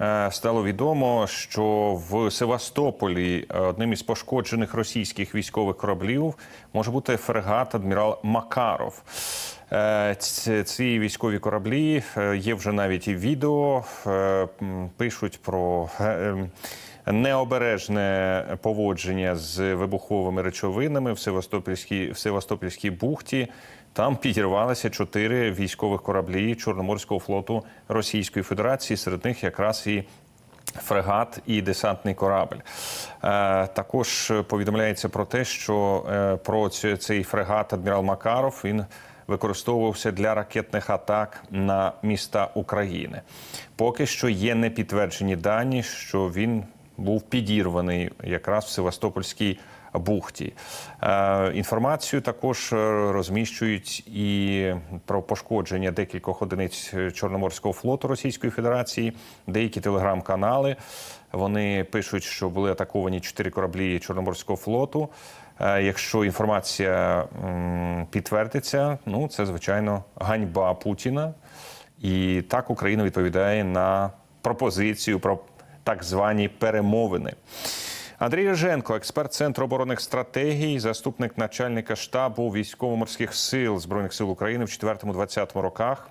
е, стало відомо, що в Севастополі е, одним із пошкоджених російських військових кораблів може бути фрегат адмірал Макаров. Е, Ці військові кораблі є вже навіть і відео. Пишуть про ем, необережне поводження з вибуховими речовинами в Севастопольській, в Севастопольській бухті. Там підірвалися чотири військових кораблі Чорноморського флоту Російської Федерації. Серед них якраз і фрегат і десантний корабль. Е, також повідомляється про те, що е, про цей фрегат адмірал Макаров він використовувався для ракетних атак на міста України. Поки що є непідтверджені дані, що він був підірваний якраз в Севастопольській бухті. Е, інформацію також е, розміщують і про пошкодження декількох одиниць Чорноморського флоту Російської Федерації. Деякі телеграм-канали вони пишуть, що були атаковані чотири кораблі Чорноморського флоту. Е, Якщо інформація підтвердиться, ну це звичайно ганьба Путіна. І так Україна відповідає на пропозицію про так звані перемовини. Андрій Реженко, експерт Центру оборонних стратегій, заступник начальника штабу військово-морських сил Збройних сил України в 4-20 роках.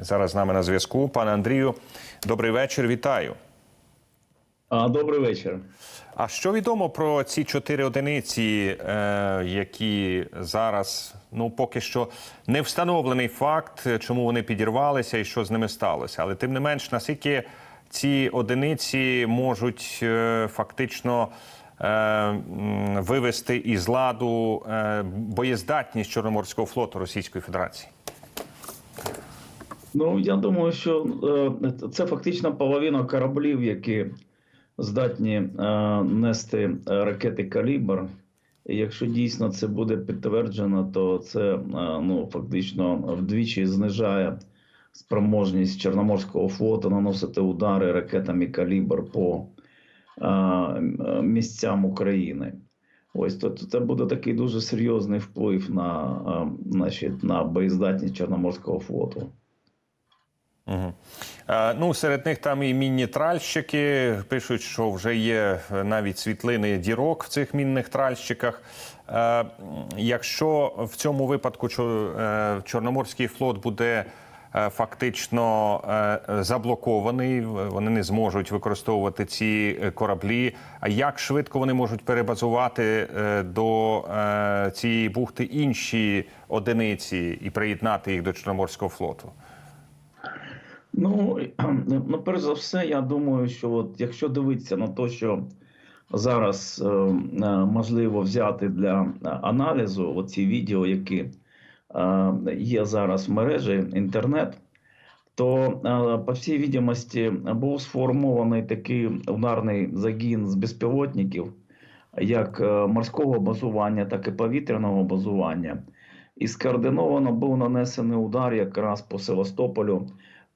Зараз з нами на зв'язку. Пане Андрію, добрий вечір. Вітаю. А, добрий вечір. А що відомо про ці чотири одиниці, е, які зараз ну поки що не встановлений факт, чому вони підірвалися і що з ними сталося. Але тим не менш, наскільки ці одиниці можуть е, фактично е, вивести із ладу е, боєздатність Чорноморського флоту Російської Федерації? Ну я думаю, що це фактично половина кораблів, які здатні нести ракети калібр. Якщо дійсно це буде підтверджено, то це ну фактично вдвічі знижає спроможність Чорноморського флоту наносити удари ракетами калібр по місцям України. Ось то то це буде такий дуже серйозний вплив на, значить, на боєздатність Чорноморського флоту. Угу. Ну, серед них там і мінні тральщики. Пишуть, що вже є навіть світлини дірок в цих мінних тральщиках. Якщо в цьому випадку е, Чорноморський флот буде фактично е, заблокований, вони не зможуть використовувати ці е, кораблі. А як швидко вони можуть перебазувати е, до е, цієї бухти інші одиниці і приєднати їх до Чорноморського флоту? Ну, ну, перш за все, я думаю, що от якщо дивитися на те, що зараз е, е, можливо взяти для е, аналізу оці відео, які е, є зараз мережі інтернет, то е, по всій відомості був сформований такий ударний загін з безпілотників, як е, морського базування, так і повітряного базування. І скоординовано був нанесений удар якраз по Севастополю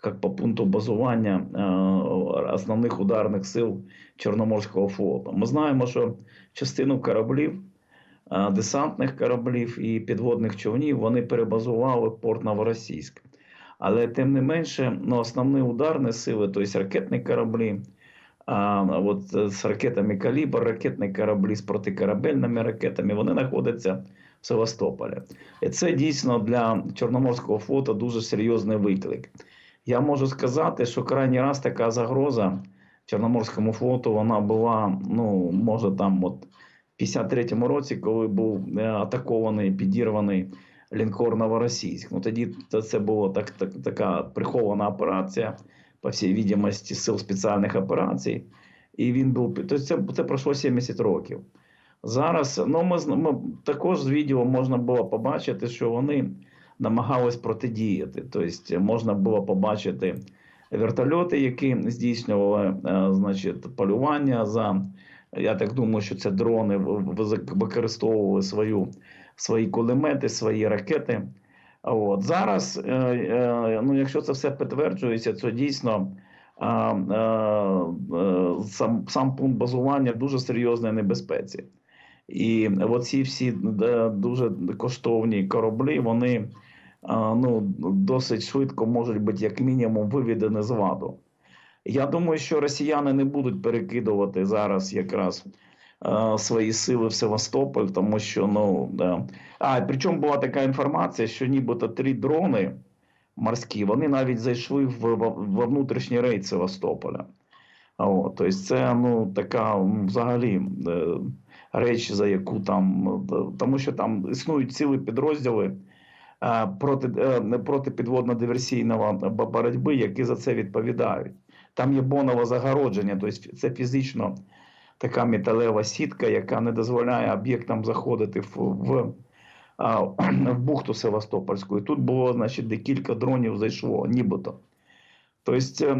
як по пункту базування е, основних ударних сил Чорноморського флоту. Ми знаємо, що частину кораблів, е, десантних кораблів і підводних човнів вони перебазували в порт Новоросійськ. Але тим не менше, ну, основні ударні сили, тобто ракетні кораблі, а, от е, з ракетами калібр, ракетні кораблі з протикорабельними ракетами, вони знаходяться в Севастополі. І це дійсно для Чорноморського флоту дуже серйозний виклик. Я можу сказати, що крайній раз така загроза Чорноморському флоту вона була, ну, може, там от 53-му році, коли був е, атакований, підірваний лінкор Новоросійськ. Ну тоді це- була так, так, така прихована операція, по всій відомості, сил спеціальних операцій. І він був тобто це, це пройшло 70 років. Зараз ну, ми, ми також з відео можна було побачити, що вони намагались протидіяти. Тобто можна було побачити вертольоти, які здійснювали е, значить, полювання за. Я так думаю, що це дрони використовували свою, свої кулемети, свої ракети. От. Зараз, е, е, ну, якщо це все підтверджується, то дійсно е, сам, сам пункт базування дуже серйозній небезпеці. І оці всі дуже коштовні кораблі, вони ну, досить швидко можуть бути як мінімум виведені з ладу. Я думаю, що росіяни не будуть перекидувати зараз якраз е, свої сили в Севастополь, тому що ну да. а причому була така інформація, що нібито три дрони морські вони навіть зайшли в, в, во внутрішній рейд Севастополя. От, тобто це ну така взагалі е, реч, за яку там е, тому, що там існують цілі підрозділи е, проти не протипідводно-диверсійного боротьби, які за це відповідають. Там є бонове загородження, тобто це фізично така металева сітка, яка не дозволяє об'єктам заходити в, в, в бухту Севастопольську. І тут було, значить, декілька дронів зайшло, нібито. Тобто, е,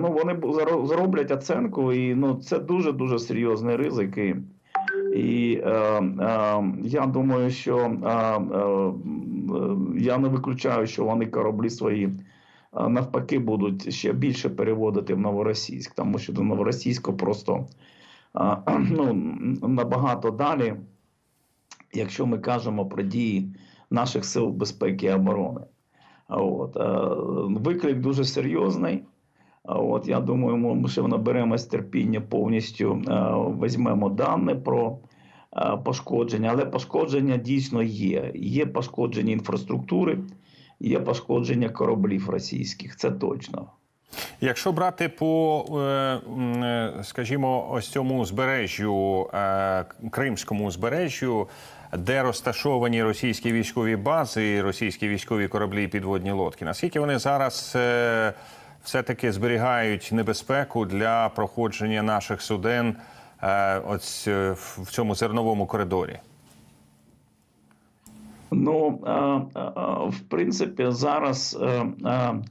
ну, вони зроблять оценку, і ну, це дуже-дуже серйозний ризик. І, і е, е, я думаю, що е, е, я не виключаю, що вони кораблі свої е, навпаки будуть ще більше переводити в Новоросійськ, тому що до Новоросійська просто ну, набагато далі, якщо ми кажемо про дії наших сил безпеки і оборони. От, е, виклик дуже серйозний. От, я думаю, ми ще наберемось терпіння повністю е, візьмемо дані про е, пошкодження, але пошкодження дійсно є. Є пошкодження інфраструктури, є пошкодження кораблів російських, це точно. Якщо брати по, е, е, скажімо, ось цьому узбережжю, е, Кримському узбережжю, де розташовані російські військові бази, російські військові кораблі і підводні лодки, наскільки вони зараз е, все-таки зберігають небезпеку для проходження наших суден ось в цьому зерновому коридорі? Ну, в принципі, зараз е, е,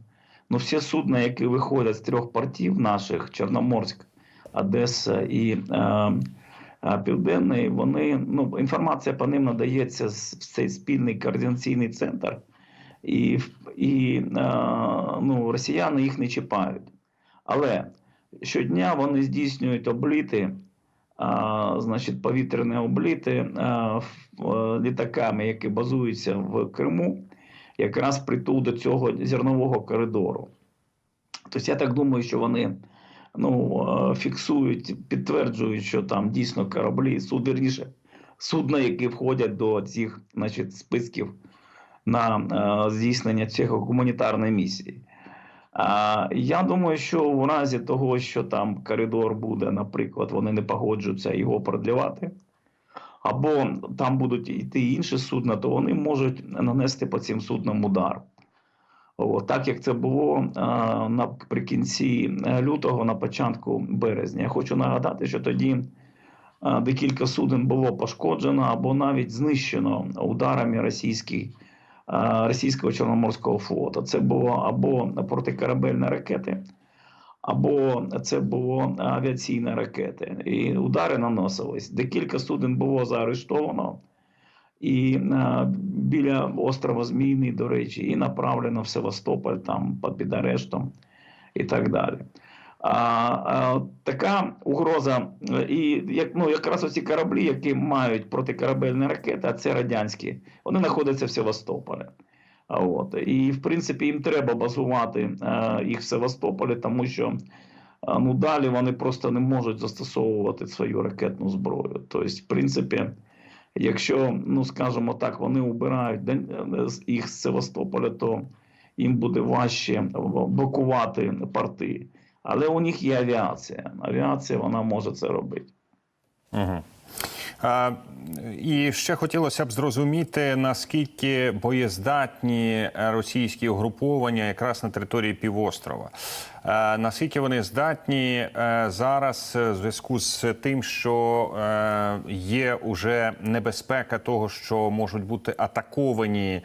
ну, всі судна, які виходять з трьох портів наших Чорноморськ, Одеса і е, Південний, вони ну, інформація по ним надається в цей спільний координаційний центр, і, і ну, росіяни їх не чіпають. Але щодня вони здійснюють обліти значить, повітряні обліти е, літаками, які базуються в Криму, якраз притул до цього зернового коридору. Тобто я так думаю, що вони ну, е, фіксують, підтверджують, що там дійсно кораблі, суд, вірніше, судна, які входять до цих значить, списків на е, здійснення цього гуманітарної місії. Я думаю, що в разі того, що там коридор буде, наприклад, вони не погоджуються його продлівати, або там будуть йти інші судна, то вони можуть нанести по цим суднам удар. О, так як це було а, наприкінці е, лютого, на початку березня. Я хочу нагадати, що тоді декілька суден було пошкоджено або навіть знищено ударами російських російського Чорноморського флоту. Це було або протикорабельні ракети, або це було авіаційні ракети. І удари наносились. Декілька суден було заарештовано. І а, біля острова Змійний, до речі, і направлено в Севастополь там під арештом і так далі. А, а, така угроза, е, і як, ну, якраз оці кораблі, які мають протикорабельні ракети, а це радянські, вони знаходяться в Севастополі. А От. І, в принципі, їм треба базувати е, їх в Севастополі, тому що е, ну, далі вони просто не можуть застосовувати свою ракетну зброю. Тобто, в принципі, якщо, ну скажімо так, вони убирають їх з Севастополя, то їм буде важче блокувати порти. Але у них є авіація. Авіація вона може це робити. Угу. А, і ще хотілося б зрозуміти, наскільки боєздатні російські угруповання якраз на території півострова. Е, наскільки вони здатні е, зараз в зв'язку з тим, що е, є уже небезпека того, що можуть бути атаковані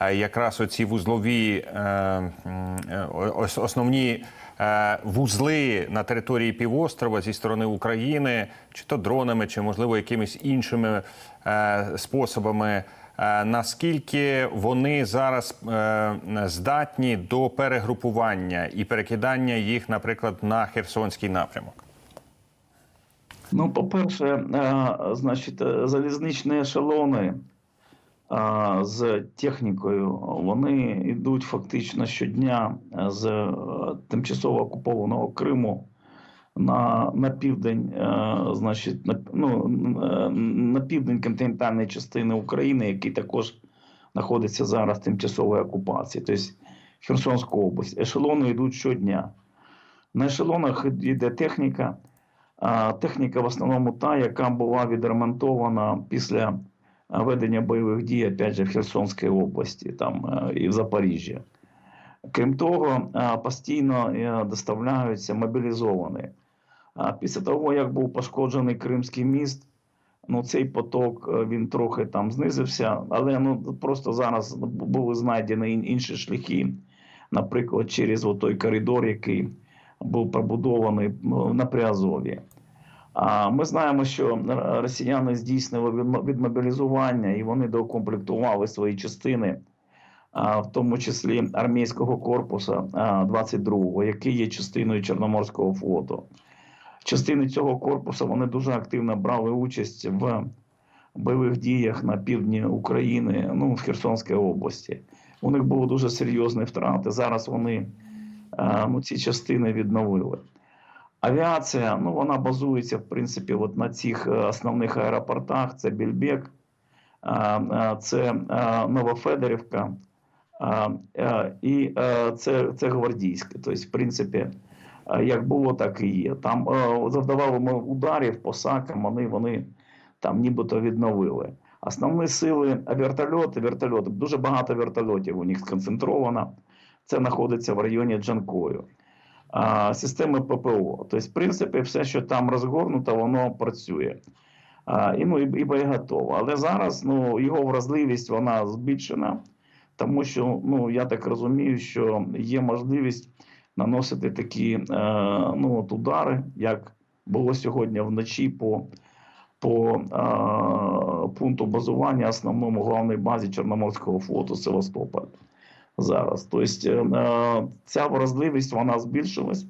якраз оці вузлові е, е, ос- основні е, вузли на території півострова зі сторони України, чи то дронами, чи можливо якимись іншими е, способами. Е, Наскільки вони зараз е, здатні до перегрупування і перекидання їх, наприклад, на Херсонський напрямок? Ну, по-перше, е, значить, е, залізничні ешелони, е, з технікою. Вони йдуть фактично щодня з е, тимчасово окупованого Криму на, на південь, е, значить, на, ну, е, на південь континентальної частини України, який також знаходиться зараз в тимчасовій окупації, тобто Херсонська область. Ешелони йдуть щодня. На ешелонах йде техніка. Техніка в основному та, яка була відремонтована після ведення бойових дій, опять же, в Херсонській області там, е, і в Запоріжжі. Крім того, постійно е, доставляються мобілізовані. Після того, як був пошкоджений Кримський міст, ну, цей поток е, він трохи там знизився, але ну, просто зараз були знайдені інші шляхи, наприклад, через той коридор, який був побудований на Приазові. Ми знаємо, що росіяни здійснили відмо- відмобілізування і вони доукомплектували свої частини, в тому числі армійського корпусу а, 22-го, який є частиною Чорноморського флоту. Частини цього корпусу вони дуже активно брали участь в бойових діях на півдні України, ну в Херсонській області. У них були дуже серйозні втрати. Зараз вони ну, ці частини відновили. Авіація, ну вона базується в принципі от на цих е, основних аеропортах: це Більбек, е, е, це Новофедорівка е, і це, це Гвардійське. Тобто, в принципі, як було, так і є. Там завдавали ми ударів по сакам, вони, вони там нібито відновили. Основні сили вертольоти, вертольоти, дуже багато вертольотів у них сконцентровано. Це знаходиться в районі Джанкою. Системи ППО. Тобто, в принципі, все, що там розгорнуто, воно працює. А, і, ну, і, і боєготово. Але зараз ну, його вразливість вона збільшена, тому що ну, я так розумію, що є можливість наносити такі е, ну, от удари, як було сьогодні вночі по, по е, пункту базування основному головній базі Чорноморського флоту Севастополь зараз. Тобто е, ця вразливість вона збільшилась.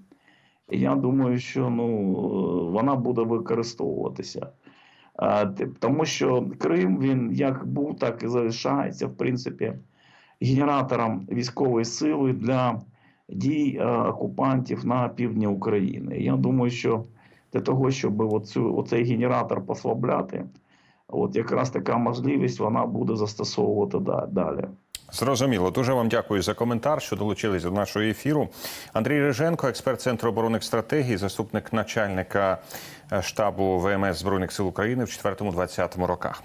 Я думаю, що ну, е, вона буде використовуватися. Е, Тому що Крим він як був, так і залишається, в принципі, генератором військової сили для дій е, окупантів на півдні України. Я думаю, що для того, щоб оцю, оцей генератор послабляти, от якраз така можливість вона буде застосовувати далі. Зрозуміло. Дуже вам дякую за коментар, що долучились до нашого ефіру. Андрій Риженко, експерт Центру оборонних стратегій, заступник начальника е, штабу ВМС Збройних сил України в 4-20 роках.